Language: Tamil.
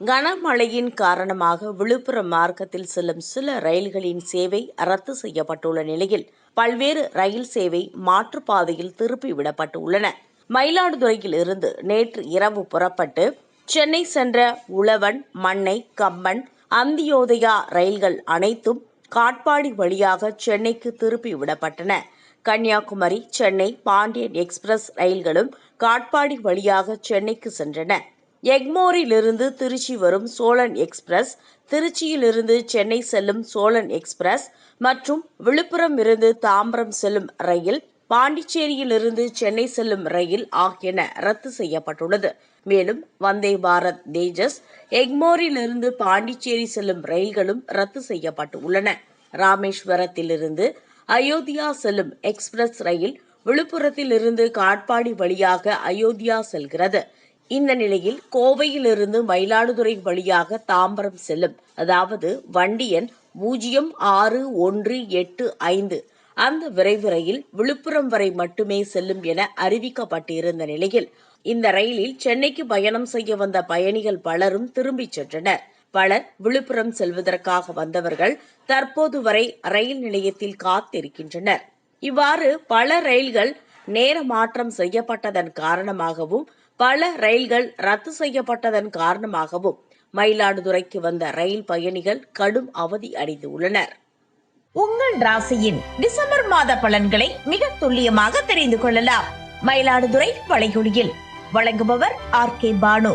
கனமழையின் காரணமாக விழுப்புரம் மார்க்கத்தில் செல்லும் சில ரயில்களின் சேவை ரத்து செய்யப்பட்டுள்ள நிலையில் பல்வேறு ரயில் சேவை மாற்றுப்பாதையில் திருப்பி விடப்பட்டு உள்ளன மயிலாடுதுறையில் இருந்து நேற்று இரவு புறப்பட்டு சென்னை சென்ற உழவன் மண்ணை கம்மன் அந்தியோதயா ரயில்கள் அனைத்தும் காட்பாடி வழியாக சென்னைக்கு திருப்பி விடப்பட்டன. கன்னியாகுமரி சென்னை பாண்டியன் எக்ஸ்பிரஸ் ரயில்களும் காட்பாடி வழியாக சென்னைக்கு சென்றன. எக்மோரிலிருந்து திருச்சி வரும் சோழன் எக்ஸ்பிரஸ் திருச்சியிலிருந்து சென்னை செல்லும் சோழன் எக்ஸ்பிரஸ் மற்றும் விழுப்புரம் இருந்து தாம்பரம் செல்லும் ரயில் பாண்டிச்சேரியிலிருந்து சென்னை செல்லும் ரயில் ஆகியன ரத்து செய்யப்பட்டுள்ளது. மேலும் வந்தே பாரத் தேஜஸ் எக்மோரிலிருந்து பாண்டிச்சேரி செல்லும் ரயில்களும் ரத்து செய்யப்பட்டு உள்ளன. ராமேஸ்வரத்திலிருந்து அயோத்தியா செல்லும் எக்ஸ்பிரஸ் ரயில் விழுப்புரத்திலிருந்து காட்பாடி வழியாக அயோத்தியா செல்கிறது. இந்த நிலையில் கோவையிலிருந்து மயிலாடுதுறை வழியாக தாம்பரம் செல்லும். அதாவது வண்டி எண் பூஜ்ஜியம் ஆறு ஒன்று எட்டு ஐந்து. அந்த விரைவு ரயில் விழுப்புரம் வரை மட்டுமே செல்லும் என அறிவிக்கப்பட்டிருந்த நிலையில் இந்த ரயிலில் சென்னைக்கு பயணம் செய்ய வந்த பயணிகள் பலரும் திரும்பிச் சென்றனர். பலர் விழுப்புரம் செல்வதற்காக வந்தவர்கள் தற்போது வரை ரயில் நிலையத்தில் காத்திருக்கின்றனர். இவ்வாறு பல ரயில்கள் நேர மாற்றம் செய்யப்பட்டதன் காரணமாகவும் பல ரயில்கள் ரத்து செய்யப்பட்டதன் காரணமாகவும் மயிலாடுதுறைக்கு வந்த ரயில் பயணிகள் கடும் அவதி அடைந்துள்ளனர். உங்கள் ராசியின் டிசம்பர் மாத பலன்களை மிக துல்லியமாக தெரிந்து கொள்ளலாம். மயிலாடுதுறை வளைகுடியில் வழங்குபவர் ஆர் கே பானு.